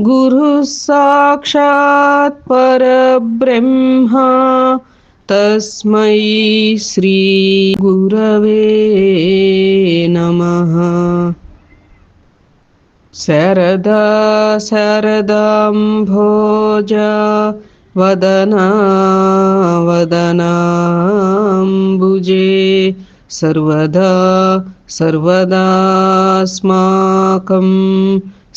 गुरुः साक्षात् परब्रह्मा। तस्मै श्रीगुरवे नमः। शरदा शरदाम्भोज वदना वदनाम्बुजे सर्वदा सर्वदास्माकं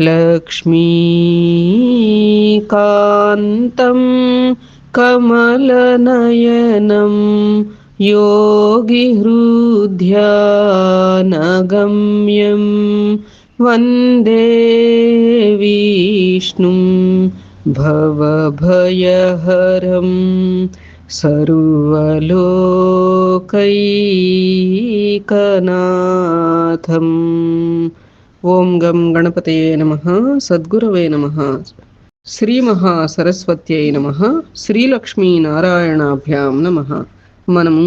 लक्ष्मीकान्तं कमलनयनं योगिहृद्यानगम्यं वन्दे विष्णुं भवभयहरं सर्वलोकैकनाथम् ఓం గం గణపతయే నమ సద్గురవే నమ శ్రీమహాసరస్వత్యై నమ శ్రీలక్ష్మీనారాయణాభ్యాం నమ. మనము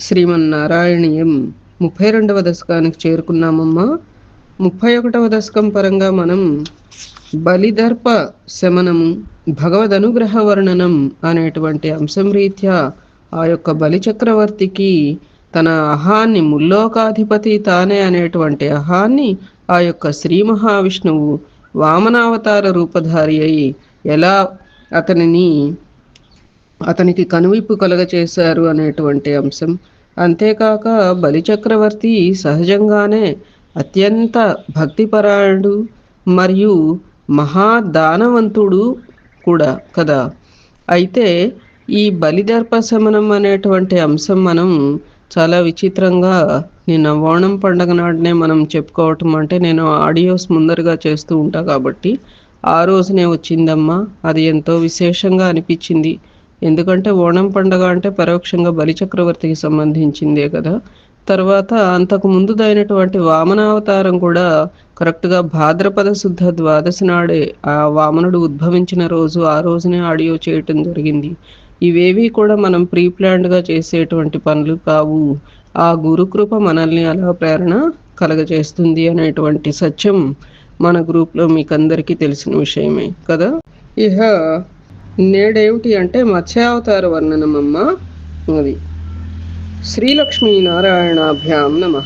శ్రీమన్నారాయణీయం ముప్పై రెండవ దశకానికి చేరుకున్నామమ్మా. ముప్పై ఒకటవ దశకం పరంగా మనం బలిదర్ప శమనము భగవద్ అనుగ్రహ వర్ణనం అనేటువంటి అంశం రీత్యా ఆ యొక్క బలి చక్రవర్తికి తన అహాన్ని ముల్లోకాధిపతి తానే అనేటువంటి అహాన్ని ఆ యొక్క శ్రీ మహావిష్ణువు వామనావతార రూపధారి అయి ఎలా అతనిని అతనికి కనువిప్పు కలగచేశారు అనేటువంటి అంశం. అంతేకాక బలిచక్రవర్తి సహజంగానే అత్యంత భక్తిపరాయణుడు మరియు మహాదానవంతుడు కూడా కదా. అయితే ఈ బలిదర్ప శమనం అనేటువంటి అంశం మనం చాలా విచిత్రంగా నిన్న ఓణం పండగ నాటినే మనం చెప్పుకోవటం అంటే నేను ఆడియోస్ ముందరగా చేస్తూ ఉంటా కాబట్టి ఆ రోజునే వచ్చిందమ్మా. అది ఎంతో విశేషంగా అనిపించింది. ఎందుకంటే ఓణం పండగ అంటే పరోక్షంగా బలిచక్రవర్తికి సంబంధించిందే కదా. తర్వాత అంతకు ముందుదైనటువంటి వామనావతారం కూడా కరెక్ట్గా భాద్రపద శుద్ధ ద్వాదశి నాడే ఆ వామనుడు ఉద్భవించిన రోజు ఆ రోజునే ఆడియో చేయటం జరిగింది. ఇవేవి కూడా మనం ప్రీ ప్లాన్డ్గా చేసేటువంటి పనులు కావు. ఆ గురుకృప మనల్ని అలా ప్రేరణ కలగజేస్తుంది అనేటువంటి సత్యం మన గ్రూప్లో మీకు అందరికీ తెలిసిన విషయమే కదా? ఇహ నేడేమిటి అంటే మత్స్యావతార వర్ణనమమ్మ అది. శ్రీలక్ష్మీ నారాయణాభ్యాం నమ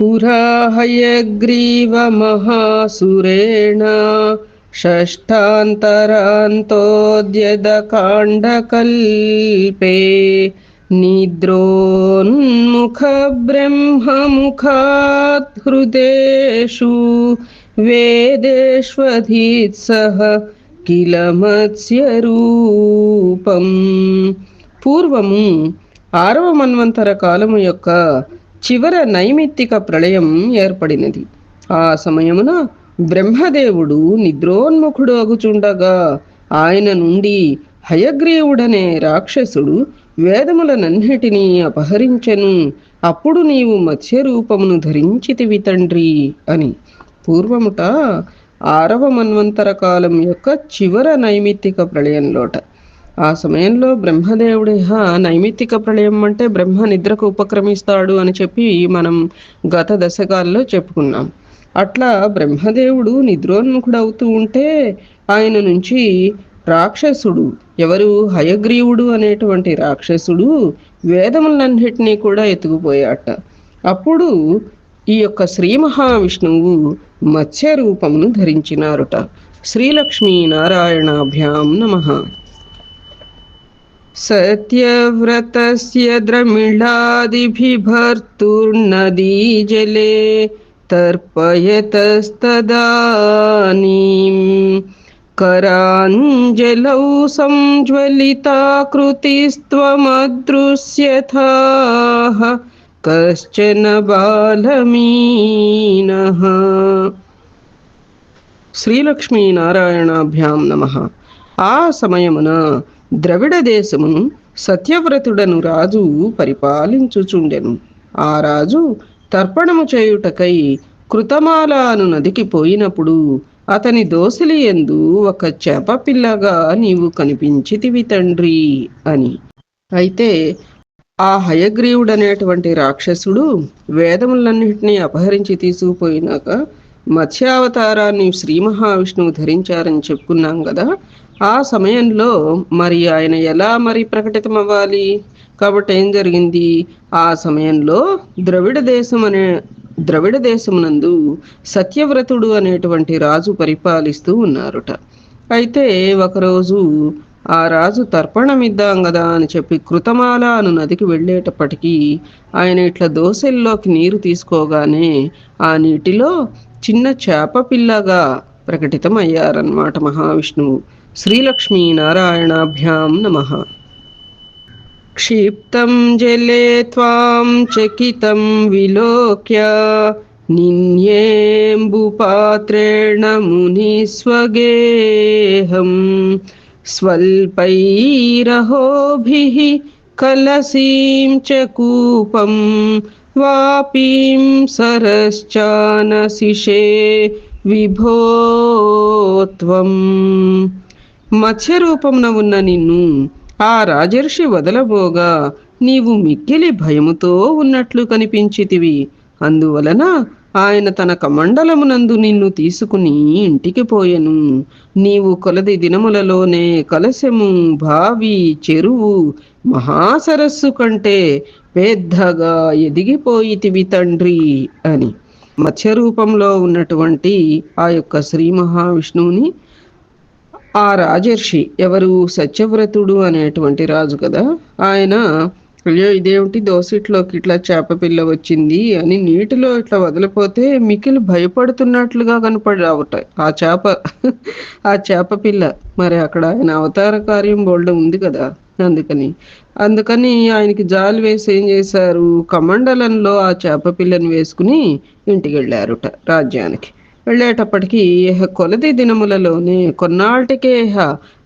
పురాహయగ్రీవ మహాసురేణ षष्ठान्तरान्तोद्यदकाण्डकल्पे निद्रोन्मुखब्रह्ममुखात् हृदेषु वेदेष्वधीत्सः కిల మత్స్యరూపం పూర్వము ఆరవ మన్వంతర కాలము యొక్క చివర నైమిత్తిక ప్రళయం ఏర్పడినది ఆ సమయమున బ్రహ్మదేవుడు నిద్రోన్ముఖుడు అగుచుండగా ఆయన నుండి హయగ్రీవుడనే రాక్షసుడు వేదములనన్నిటినీ అపహరించెను. అప్పుడు నీవు మత్స్యరూపమును ధరించితివి తండ్రి అని. పూర్వముట ఆరవ మన్వంతర కాలం యొక్క చివర నైమిత్తిక ప్రళయంలోట ఆ సమయంలో బ్రహ్మదేవుడి నైమిత్తిక ప్రళయం అంటే బ్రహ్మ నిద్రకు ఉపక్రమిస్తాడు అని చెప్పి మనం గత దశకాల్లో చెప్పుకున్నాం. అట్లా బ్రహ్మదేవుడు నిద్రోన్ముఖుడవుతూ ఉంటే ఆయన నుంచి రాక్షసుడు ఎవరు? హయగ్రీవుడు అనేటువంటి రాక్షసుడు వేదములన్నిటినీ కూడా ఎత్తుకుపోయాట. అప్పుడు ఈ యొక్క శ్రీ మహావిష్ణువు మత్స్య రూపమును ధరించినారుట. శ్రీలక్ష్మీ నారాయణాభ్యాం నమ. సత్యవ్రతస్య ద్రమిళాదిభిభర్తుర్నదీ జలే तर्पयतस्तदानीं कराञ्जलौ संज्वलिताकृतिस्त्वमदृश्यथाः कश्चन बालमीनः శ్రీలక్ష్మీనారాయణాభ్యాం నమ ఆ సమయమున ద్రవిడ దేశమును సత్యవ్రతుడను రాజు పరిపాలించుచుండెను ఆ రాజు తర్పణము చేయుటకై కృతమాల అను నదికి పోయినప్పుడు అతని దోసిలి ఎందు ఒక చేప పిల్లగా నీవు కనిపించితివి తండ్రి అని. అయితే ఆ హయగ్రీవుడనేటువంటి రాక్షసుడు వేదములన్నింటినీ అపహరించి తీసుకుపోయినాక మత్స్యావతారాన్ని శ్రీ మహావిష్ణువు ధరించారని చెప్పుకున్నాం కదా ఆ సమయంలో మరి ఆయన ఎలా మరి ప్రకటితం అవ్వాలి కాబట్టి ఏం జరిగింది? ఆ సమయంలో ద్రవిడ దేశం అనే ద్రవిడ దేశమునందు సత్యవ్రతుడు అనేటువంటి రాజు పరిపాలిస్తూ ఉన్నారుట. అయితే ఒకరోజు ఆ రాజు తర్పణమిద్దాం కదా అని చెప్పి కృతమాల అను నదికి వెళ్ళేటప్పటికీ ఆయన ఇట్లా దోసెల్లోకి నీరు తీసుకోగానే ఆ నీటిలో చిన్న చేప పిల్లగా ప్రకటితమయ్యారన్నమాట మహావిష్ణువు. శ్రీలక్ష్మీ నారాయణాభ్యాం నమ. క్షిప్తం జలే త్వాం చకితం విలోక్య నిన్యేంబుపాత్రేణ మునిస్వగేహం స్వల్పైరహోభిः కలసీం చ కూపం వాపీం సరశ్చానశిషే విభోత్వం మత్స్యరూపమున ఉన్న నిన్ను ఆ రాజర్షి వదలబోగా నీవు మిక్కిలి భయముతో ఉన్నట్లు కనిపించితివి. అందువలన ఆయన తన కమండలమునందు నిన్ను తీసుకుని ఇంటికి పోయెను. నీవు కొలది దినములలోనే కలశము బావి చెరువు మహాసరస్సు కంటే పెద్దగా ఎదిగిపోయితివి తండ్రి అని. మత్స్యరూపంలో ఉన్నటువంటి ఆ యొక్క శ్రీ మహావిష్ణువుని ఆ రాజర్షి ఎవరు సత్యవ్రతుడు అనేటువంటి రాజు కదా. ఆయన అయ్యో ఇదేమిటి దోసిట్లోకి ఇట్లా చేప పిల్ల వచ్చింది అని నీటిలో ఇట్లా వదిలిపోతే మికిలి భయపడుతున్నట్లుగా కనపడి ఆ చేప ఆ చేప పిల్ల. మరి అక్కడ ఆయన అవతార కార్యం బోల్డ్ ఉంది కదా అందుకని. అందుకని ఆయనకి జాలి వేసి ఏం చేశారు? కమండలంలో ఆ చేప పిల్లని వేసుకుని ఇంటికి వెళ్ళారుట రాజ్యానికి. వెళ్ళేటప్పటికి ఇహ కొలది దినములలోనే కొన్నాళ్ళకే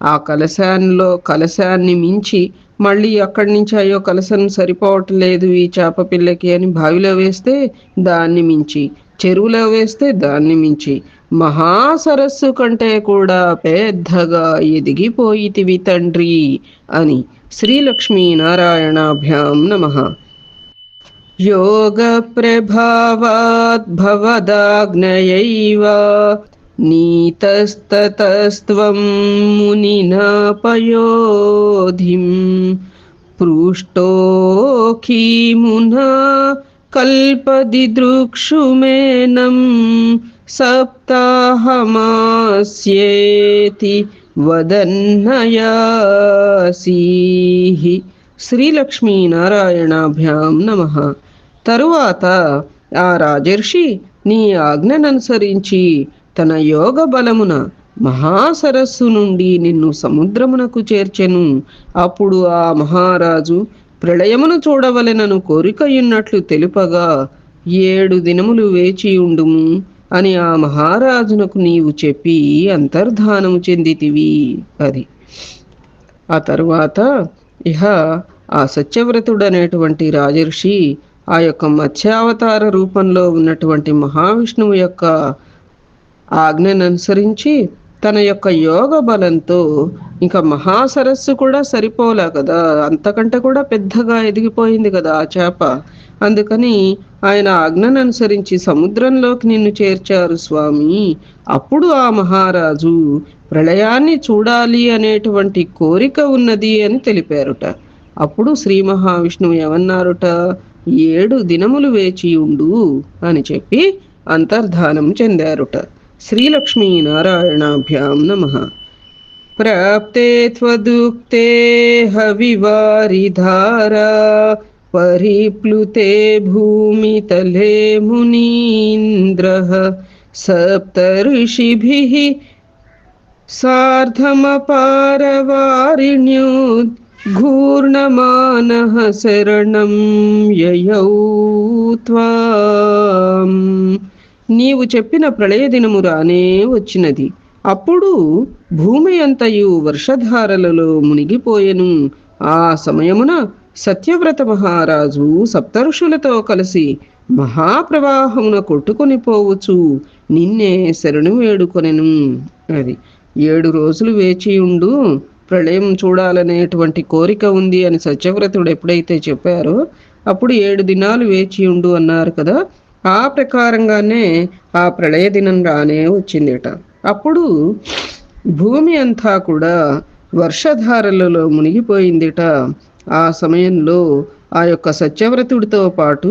ఆ కలశాన్లో కలశాన్ని మించి మళ్ళీ అక్కడి నుంచి అయ్యో కలశం సరిపోవట్లేదు ఈ చేప పిల్లకి అని బావిలో వేస్తే దాన్ని మించి చెరువులో వేస్తే దాన్ని మించి మహాసరస్సు కంటే కూడా పెద్దగా ఎదిగిపోయితివి తండ్రి అని శ్రీలక్ష్మీ నారాయణాభ్యాం నమ. योगप्रभावाद्भवदाग्नयैव नीतस्ततस्त्वं मुनिनापयोधिम् पृष्टोऽखीमुना कल्पदिदृक्षुमेनं सप्ताहमास्येति वदन्नयासीः श्रीलक्ष्मीनारायणाभ्यां नमः। తరువాత ఆ రాజర్షి నీ ఆజ్ఞననుసరించి తన యోగ బలమున మహాసరస్సు నుండి నిన్ను సముద్రమునకు చేర్చెను. అప్పుడు ఆ మహారాజు ప్రళయమును చూడవలెనను కోరికయున్నట్లు తెలుపగా ఏడు దినములు వేచి ఉండుము అని ఆ మహారాజునకు నీవు చెప్పి అంతర్ధానము చెందితివి అది. ఆ తరువాత ఇహ ఆ సత్యవ్రతుడనేటువంటి రాజర్షి ఆ యొక్క మత్స్యావతార రూపంలో ఉన్నటువంటి మహావిష్ణువు యొక్క ఆజ్ఞను అనుసరించి తన యొక్క యోగ బలంతో ఇంకా మహాసరస్సు కూడా సరిపోలే కదా. అంతకంటే కూడా పెద్దగా ఎదిగిపోయింది కదా ఆ చేప. అందుకని ఆయన ఆజ్ఞను అనుసరించి సముద్రంలోకి నిన్ను చేర్చారు స్వామి. అప్పుడు ఆ మహారాజు ప్రళయాన్ని చూడాలి అనేటువంటి కోరిక ఉన్నది అని తెలిపారుట. అప్పుడు శ్రీ మహావిష్ణువు ఏమన్నారుట? ఏడు దినములు ఉండు అని చెప్పి అంతర్ధానం చెందారుట. శ్రీలక్ష్మీ నారాయణాభ్యాం నమ. ప్రాప్తే త్వదుక్తే హవివారిధారా పరిప్లుతే భూమి తలే మునీంద్ర. సప్త ఋషిభి సార్ధమపారవారిణ్యోద్ सार्धमपारवारिण्योद्घूर्णमानः शरणं ययौ त्वाం నీవు చెప్పిన ప్రళయ దినము రానే వచ్చినది అప్పుడు భూమి అంతయు వర్షధారలలో మునిగిపోయెను ఆ సమయమున సత్యవ్రత మహారాజు సప్తఋషులతో కలిసి మహాప్రవాహమున కొట్టుకొని పోవచ్చు నిన్నే శరణు వేడుకొనెను అది ఏడు రోజులు వేచి ఉండు ప్రళయం చూడాలనేటువంటి కోరిక ఉంది అని సత్యవ్రతుడు ఎప్పుడైతే చెప్పారో అప్పుడు ఏడు దినాలు వేచి ఉండు అన్నారు కదా ఆ ప్రకారంగానే ఆ ప్రళయ దినం రానే వచ్చిందిట. అప్పుడు భూమి అంతా కూడా వర్షధారలలో మునిగిపోయిందిట. ఆ సమయంలో ఆ యొక్క సత్యవ్రతుడితో పాటు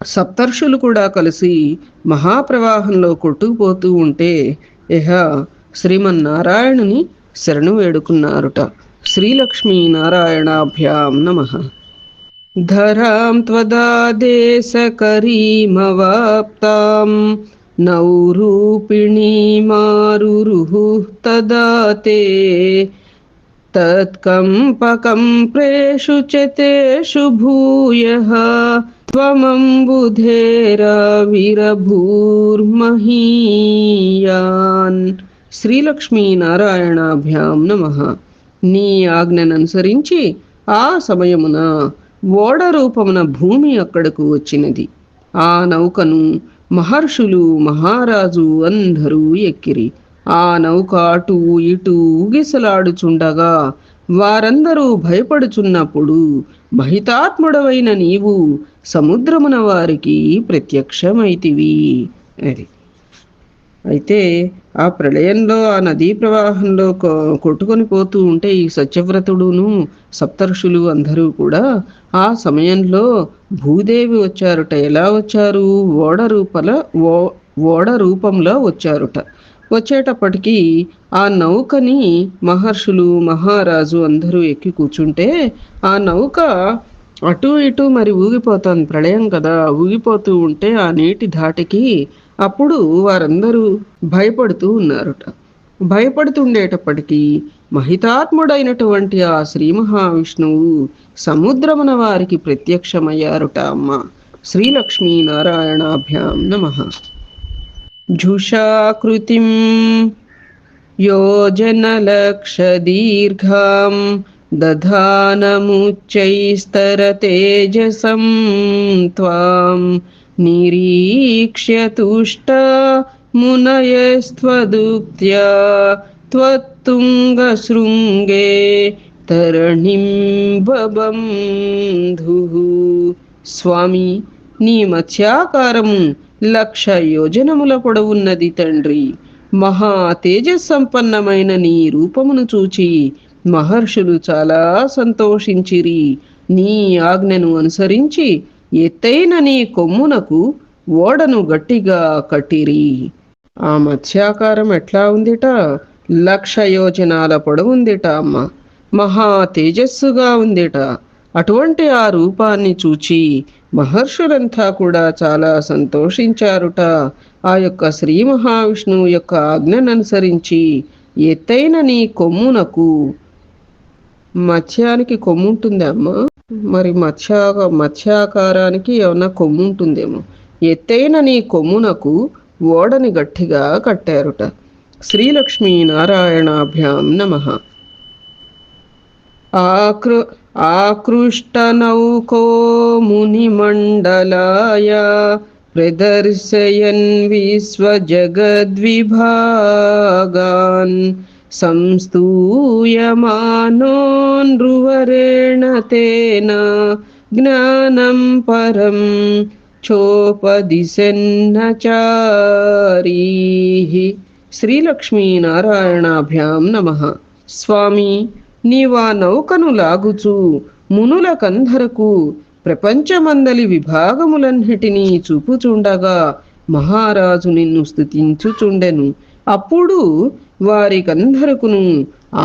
సప్తర్షులు కూడా కలిసి మహాప్రవాహంలో కొట్టుకుపోతూ ఉంటే ఇహ శ్రీమన్నారాయణుని శరణు వేడుకున్నారుట శ్రీలక్ష్మీ నారాయణాభ్యాం నమ धरां त्वदादेशकरीमवाप्तां नौरूपिणीमारुरुः तदा ते तत्कम्पकं प्रेषु च तेषु भूयः त्वमम्बुधेराविरभूर्महीयान् శ్రీలక్ష్మీనారాయణాభ్యాం నమ. నీ ఆజ్ఞననుసరించి ఆ సమయమున ఓడ రూపమున భూమి అక్కడకు వచ్చినది. ఆ నౌకను మహర్షులు మహారాజు అందరూ ఎక్కిరి. ఆ నౌక అటు ఇటు ఊగిసలాడుచుండగా వారందరూ భయపడుచున్నప్పుడు మహితాత్ముడవైన నీవు సముద్రమున వారికి ప్రత్యక్షమైతివి అది అయితే ఆ ప్రళయంలో ఆ నదీ ప్రవాహంలో కొ- కొట్టుకొని పోతూ ఉంటే ఈ సత్యవ్రతుడును సప్తర్షులు అందరూ కూడా ఆ సమయంలో భూదేవి వచ్చారుట. ఎలా వచ్చారు? ఓడ రూపల ఓ ఓడ రూపంలో వచ్చారుట. వచ్చేటప్పటికీ ఆ నౌకని మహర్షులు మహారాజు అందరూ ఎక్కి కూర్చుంటే ఆ నౌక అటు ఇటు మరి ఊగిపోతుంది ప్రళయం కదా. ఊగిపోతూ ఉంటే ఆ నీటి ధాటికి అప్పుడు వారందరూ భయపడుతూ ఉన్నారుట భయపడుతుండేటప్పటికీ మహితాత్ముడైనటువంటి ఆ శ్రీ మహావిష్ణువు సముద్రమున వారికి ప్రత్యక్షమయ్యారుట అమ్మ శ్రీలక్ష్మీ నారాయణాభ్యాం నమ झुषाकृतिं योजनलक्षदीर्घां दधानमुच्चैस्तरतेजसं त्वां निरीक्ष्य तुष्टा मुनयस्त्वदुक्त्या त्वत्तुङ्गशृङ्गे తరణిం బబంధుః స్వామి నీ మత్స్యాకారము లక్ష యోజనముల పొడవున్నది తండ్రి మహా తేజస్సంపన్నమైన నీ రూపమును చూచి మహర్షులు చాలా సంతోషించిరి నీ ఆజ్ఞను అనుసరించి ఎత్తైన నీ కొమ్మునకు ఓడను గట్టిగా కట్టిరి. ఆ మత్స్యాకారం ఎట్లా ఉందిట? లక్ష యోజనాల పొడవుందిట అమ్మ. మహా తేజస్సుగా ఉందిట. అటువంటి ఆ రూపాన్ని చూచి మహర్షులంతా కూడా చాలా సంతోషించారుట. ఆ యొక్క శ్రీ మహావిష్ణువు యొక్క ఆజ్ఞను అనుసరించి ఎత్తైన నీ కొమ్మునకు మత్స్యానికి కొమ్ముంటుంది అమ్మా? మరి మత్స్యా మత్స్యాకారానికి ఏమన్నా కొమ్ము ఉంటుందేమో. ఎత్తైన నీ కొమ్మునకు ఓడని గట్టిగా కట్టారుట. శ్రీలక్ష్మీ నారాయణాభ్యాం నమ. ఆకృ ఆకృష్టనౌకో మునిమండలాయ ప్రదర్శయన్ విశ్వజగద్విభాగాన్ సంస్తూయమానో నృవరేణ జ్ఞానం పరం చోపదిశన్నచారీ శ్రీలక్ష్మీనారాయణాభ్యాం నమ స్వామి నీవా నౌకను లాగుచు మునులకందరకు ప్రపంచమందలి విభాగములన్నిటినీ చూపుచుండగా మహారాజు నిన్ను స్థుతించుచుండెను అప్పుడు వారికందరకును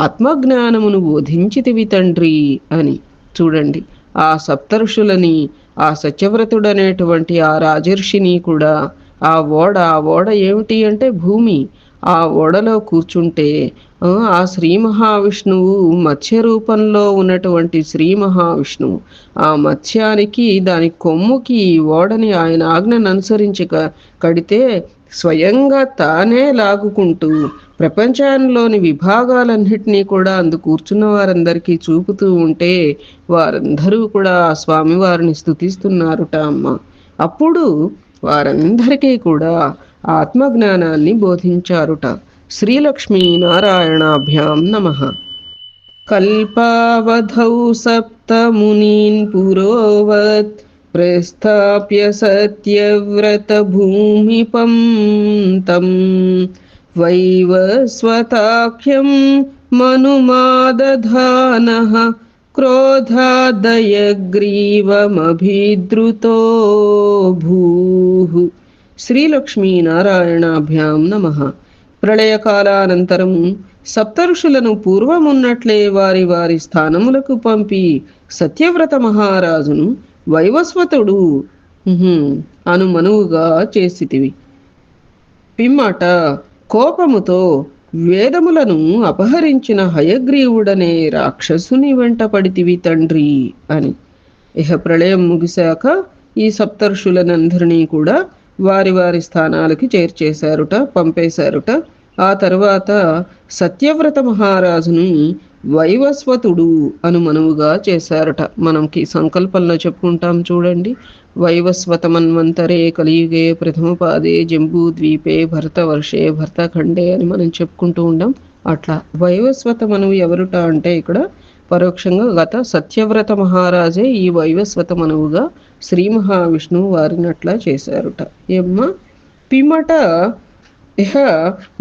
ఆత్మజ్ఞానమును బోధించితివి తండ్రి అని. చూడండి ఆ సప్తఋషులని ఆ సత్యవ్రతుడనేటువంటి ఆ రాజర్షిని కూడా ఆ ఓడ ఆ ఓడ ఏమిటి అంటే భూమి. ఆ ఓడలో కూర్చుంటే ఆ, శ్రీ మహావిష్ణువు మత్స్య రూపంలో ఉన్నటువంటి శ్రీ మహావిష్ణువు ఆ మత్స్యానికి దాని కొమ్ముకి ఓడని ఆయన ఆజ్ఞను అనుసరించి కడితే స్వయంగా తానే లాగుకుంటూ ప్రపంచంలోని విభాగాలన్నిటినీ కూడా అందు కూర్చున్న వారందరికీ చూపుతూ ఉంటే వారందరూ కూడా ఆ స్వామివారిని స్థుతిస్తున్నారుట అమ్మ. అప్పుడు వారందరికీ కూడా ఆత్మజ్ఞానాన్ని బోధించారుట. శ్రీలక్ష్మీ నారాయణాభ్యాం నమ. కల్పావధౌ సప్తమునీన్ పురోవత్ ప్రస్థాప్య సత్యవ్రతభూమిపం తం వైవస్వతాఖ్యం మనుమాదధాన క్రోధాదయగ్రీవమభిద్రుతో భూ శ్రీలక్ష్మీనారాయణాభ్యాం నమ ప్రళయకాలానంతరం సప్తరుషులను పూర్వమున్నట్లే వారి వారి స్థానములకు పంపి సత్యవ్రత మహారాజును వైవస్వతుడు. అను మనువుగా చేసితివి. పిమ్మట కోపముతో వేదములను అపహరించిన హయగ్రీవుడనే రాక్షసుని వెంట పడితివి తండ్రి అని. ఇహ ప్రళయం ముగిశాక ఈ సప్తర్షులనందరినీ కూడా వారి వారి స్థానాలకి చేర్చేశారుట పంపేశారుట. ఆ తర్వాత సత్యవ్రత మహారాజును వైవస్వతుడు అను మనువుగా చేశారట. మనకి సంకల్పంలో చెప్పుకుంటాం చూడండి. వైవస్వతమన్వంతరే కలియుగే ప్రథమ పాదే జంబూ ద్వీపే భరతవర్షే భరతఖండే అని మనం చెప్పుకుంటూ ఉండం. అట్లా వైవస్వత మనువు ఎవరుట అంటే ఇక్కడ పరోక్షంగా గత సత్యవ్రత మహారాజే ఈ వైవస్వత మనువుగా శ్రీ మహావిష్ణువు వారినట్లా చేశారుట. ఏమ్మ? పిమ్మట ఇహ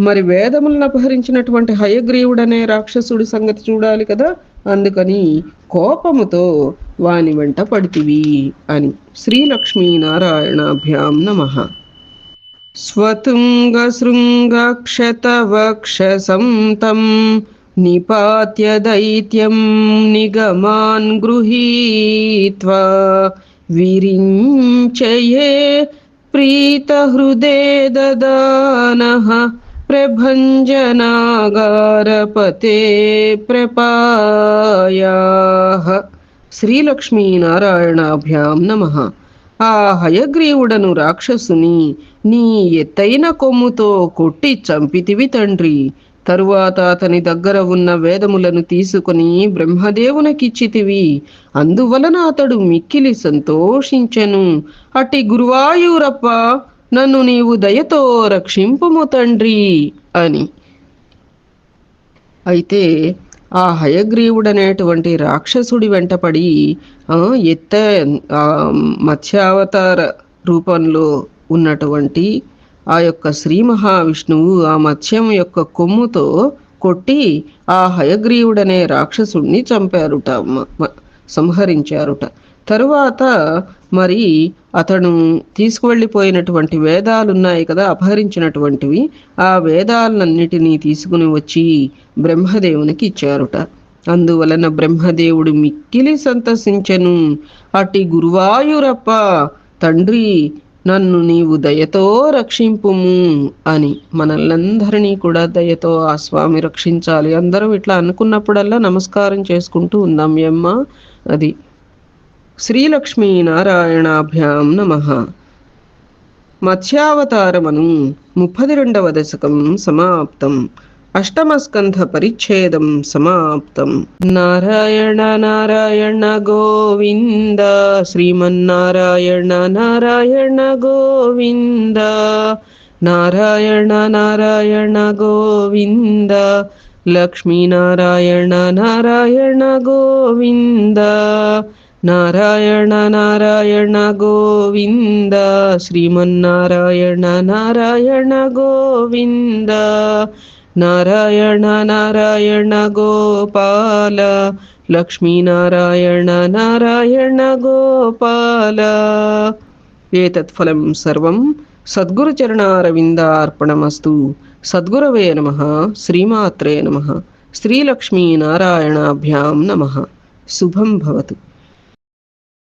మరి వేదములను అపహరించినటువంటి హయగ్రీవుడనే రాక్షసుడి సంగతి చూడాలి కదా? అందుకని కోపముతో వాని వెంట పడితివి అని శ్రీలక్ష్మీనారాయణాభ్యాం నమ. స్వతుంగ శృంగక్షతవక్షసం తం నిపాత్య దైత్యం నిగమాన్ గృహీత్వా. విరించయే ప్రీతహృదే దదానః ప్రభంజనాగారపతే ప్రపాయాః శ్రీలక్ష్మీనారాయణాభ్యాం నమ ఆ హయగ్రీవుడను రాక్షసుని నీ ఎత్తైన కొమ్ముతో కొట్టి చంపితివి తండ్రి తరువాత అతని దగ్గర ఉన్న వేదములను తీసుకుని బ్రహ్మదేవునికిచ్చితివి. అందువలన అతడు మిక్కిలి సంతోషించెను. అట్టి గురువాయూరప్ప నన్ను నీవు దయతో రక్షింపుము తండ్రి అని. అయితే ఆ హయగ్రీవుడనేటువంటి రాక్షసుడి వెంటపడి ఎత్త మత్స్యావతార రూపంలో ఉన్నటువంటి ఆ యొక్క శ్రీ మహావిష్ణువు ఆ మత్స్యం యొక్క కొమ్ముతో కొట్టి ఆ హయగ్రీవుడనే రాక్షసుణ్ణి చంపారుట సంహరించారుట. తరువాత మరి అతను తీసుకువెళ్ళిపోయినటువంటి వేదాలు ఉన్నాయి కదా అపహరించినటువంటివి ఆ వేదాలన్నిటినీ తీసుకుని వచ్చి బ్రహ్మదేవునికి ఇచ్చారుట. అందువలన బ్రహ్మదేవుడు మిక్కిలి సంతసించెను. అట్టి గురువాయూరప్ప తండ్రి నన్ను నీవు దయతో రక్షింపుము అని మనల్లందరినీ కూడా దయతో ఆ స్వామి రక్షించాలి. అందరం ఇట్లా అనుకున్నప్పుడల్లా నమస్కారం చేసుకుంటూ ఉందాం యమ్మ. అది శ్రీలక్ష్మీ నారాయణాభ్యాం నమ. మత్స్యావతారమను ముప్పది రెండవ దశకం సమాప్తం. अष्टमस्कन्धपरिच्छेदं समाप्तम्। नारायण नारायण गोविन्द। श्रीमन्नारायण नारायण गोविन्द। नारायण नारायण गोविन्द। लक्ष्मीनारायण नारायण गोविन्द। नारायण नारायण गोविन्द। श्रीमन्नारायण नारायण गोविन्द। నారాయణ నారాయణ గోపాల లక్ష్మీనారాయణ నారాయణ గోపాల. ఏ తత్ఫలం సర్వం సద్గురు చరణారవిందార్పణమస్తు. సద్గురవే నమ శ్రీమాత్రే నమ శ్రీలక్ష్మీనారాయణాభ్యాం నమ. శుభం భవతు.